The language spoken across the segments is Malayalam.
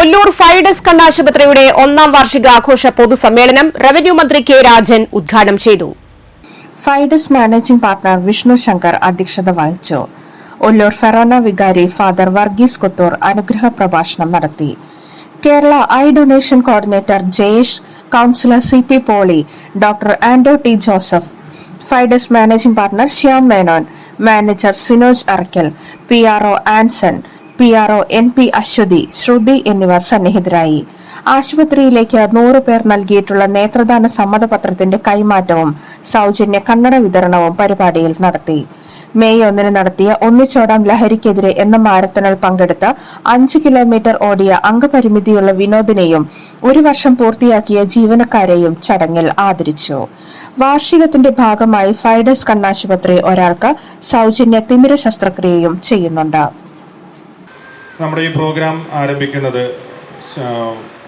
ഒല്ലൂർ ഫൈഡസ് കണ്ണാശുപത്രിയുടെ ഒന്നാം വാർഷികാഘോഷ പൊതുസമ്മേളനം റവന്യൂ മന്ത്രി കെ രാജൻ ഉദ്ഘാടനം ചെയ്തു. ഫൈഡസ് മാനേജിംഗ് പാർട്ണർ വിഷ്ണു ശങ്കർ അധ്യക്ഷത വഹിച്ചു. ഒല്ലൂർ ഫെറോന വികാരി ഫാദർ വർഗീസ് കൊത്തൂർ അനുഗ്രഹ പ്രഭാഷണം നടത്തി. Kerala eye donation coordinator Jayesh councillor C P Poly doctor Ando T Joseph Fides managing partner Shyam Menon manager Sinoj Arakkal P R O Anson P R O N P Ashwathi Shruthi എന്നിവർ സന്നിഹിതരായി. ആശുപത്രിയിലേക്ക് നൂറ് പേർ നൽകിയിട്ടുള്ള നേത്രദാന സമ്മതപത്രത്തിന്റെ കൈമാറ്റവും സൗജന്യ കണ്ണട വിതരണവും പരിപാടിയിൽ നടത്തി. മെയ് ഒന്നിന് നടത്തിയ ഒന്നിച്ചോടാം ലഹരിക്കെതിരെ എന്ന മാരത്തണിൽ പങ്കെടുത്ത അഞ്ച് കിലോമീറ്റർ ഓടിയ അംഗപരിമിതിയുള്ള വിനോദിനെയും ഒരു വർഷം പൂർത്തിയാക്കിയ ജീവനക്കാരെയും ചടങ്ങിൽ ആദരിച്ചു. വാർഷികത്തിന്റെ ഭാഗമായി ഫൈഡസ് കണ്ണാശുപത്രി ഒരാൾക്ക് സൗജന്യ തിമിര ശസ്ത്രക്രിയയും ചെയ്യുന്നുണ്ട്. നമ്മുടെ ഈ പ്രോഗ്രാം ആരംഭിക്കുന്നത്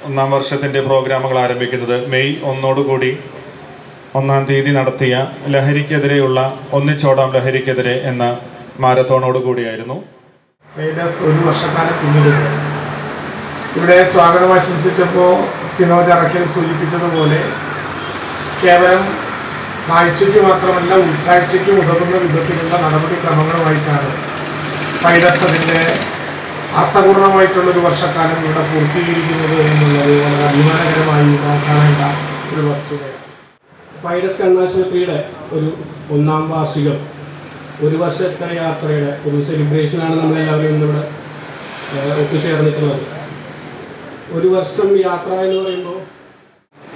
ഒന്നാം വർഷത്തിന്റെ പ്രോഗ്രാമുകൾ ആരംഭിക്കുന്നത് മെയ് ഒന്നോടുകൂടി ഒന്നാം തീയതി നടത്തിയ ലഹരിക്കെതിരെയുള്ള ഒന്നിച്ചോടാം ലഹരിക്കെതിരെ എന്ന മാരത്തോണോട് കൂടിയായിരുന്നു. ഒരു വർഷക്കാലം പിന്നിടുക ഇവിടെ സ്വാഗതം ആശംസിച്ചപ്പോൾ സിനോജ് അറക്കൽ സൂചിപ്പിച്ചതുപോലെ കേവലം കാഴ്ചയ്ക്ക് മാത്രമല്ല ഉൾക്കാഴ്ചയ്ക്ക് ഉതകുന്ന വിധത്തിലുള്ള നടപടിക്രമങ്ങളുമായിട്ടാണ് ഫൈഡസ് അതിന്റെ അർത്ഥപൂർണമായിട്ടുള്ള ഒരു വർഷക്കാലം ഇവിടെ പൂർത്തീകരിക്കുന്നത് എന്നുള്ളത് വളരെ അഭിമാനകരമായി നാം കാണേണ്ട ഒരു വസ്തുതയാണ് പൈഡസ് കണ്ണാശുപത്രിയുടെ ഒരു ഒന്നാം വാർഷികം ഒരു വർഷത്തെ യാത്രയുടെ ഒരു സെലിബ്രേഷനാണ് നമ്മളെല്ലാവരും ഇന്നിവിടെ ഒത്തുചേർന്നിട്ടുള്ളത്. ഒരു വർഷം യാത്ര എന്ന് പറയുമ്പോൾ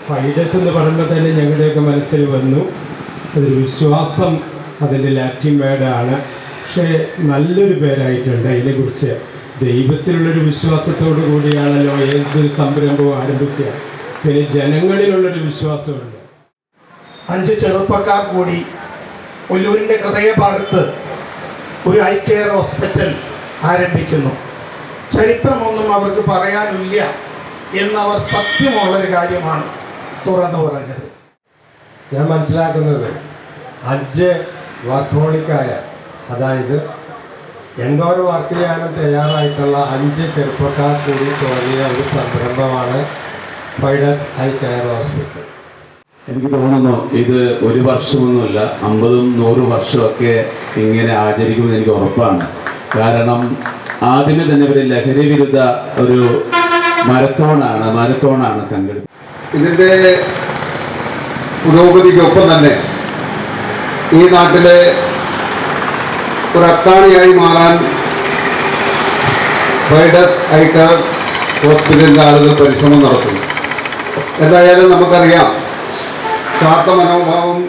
ഫൈഡസ് എന്ന് പറയുമ്പോൾ തന്നെ ഞങ്ങളുടെയൊക്കെ മനസ്സിൽ വന്നു. അതൊരു വിശ്വാസം അതിന്റെ ലാറ്റിൻ വേർഡാണ്. പക്ഷേ നല്ലൊരു പേരായിട്ടുണ്ട് അതിനെക്കുറിച്ച്. ദൈവത്തിലുള്ളൊരു വിശ്വാസത്തോടു കൂടിയാണല്ലോ ഏതൊരു സംരംഭവും ആരംഭിക്കുക. പിന്നെ ജനങ്ങളിലുള്ളൊരു വിശ്വാസമുണ്ട്. അഞ്ച് ചെറുപ്പക്കാർ കൂടി ഒല്ലൂരിന്റെ ഹൃദയഭാഗത്ത് ഒരു ഐ കെയർ ഹോസ്പിറ്റൽ ആരംഭിക്കുന്നു. ചരിത്രമൊന്നും അവർക്ക് പറയാനില്ല എന്നവർ സത്യമുള്ളൊരു കാര്യമാണ് തുറന്നു പറഞ്ഞത്. ഞാൻ മനസ്സിലാക്കുന്നത് അഞ്ച് വർക്കോണിക്കായ അതായത് എന്തോരം വർക്ക് ചെയ്യാനും തയ്യാറായിട്ടുള്ള അഞ്ച് ചെറുപ്പക്കാർ കൂടി തുടങ്ങിയ ഒരു സംരംഭമാണ് ഫൈഡസ് ഐ കെയർ ഹോസ്പിറ്റൽ. എനിക്ക് തോന്നുന്നു ഇത് ഒരു വർഷമൊന്നുമില്ല അമ്പതും നൂറ് വർഷമൊക്കെ ഇങ്ങനെ ആചരിക്കുമെന്ന് എനിക്ക് ഉറപ്പാണ്. കാരണം ആദ്യമേ തന്നെ ഒരു ലഹരി വിരുദ്ധ ഒരു മരത്തോണാണ് മരത്തോണാണ് സംഘടിപ്പിച്ചത്. ഇതിന്റെ പുരോഗതിക്കൊപ്പം തന്നെ ഈ നാട്ടിലെ ഒരു അത്താണിയായി മാറാൻ ഫൈഡസ് ഐക്കർ ഹോസ്പിറ്റലിന്റെ ആളുകൾ പരിശ്രമം നടത്തുന്നു. എന്തായാലും നമുക്കറിയാം സ്വാർത്ഥ മനോഭാവം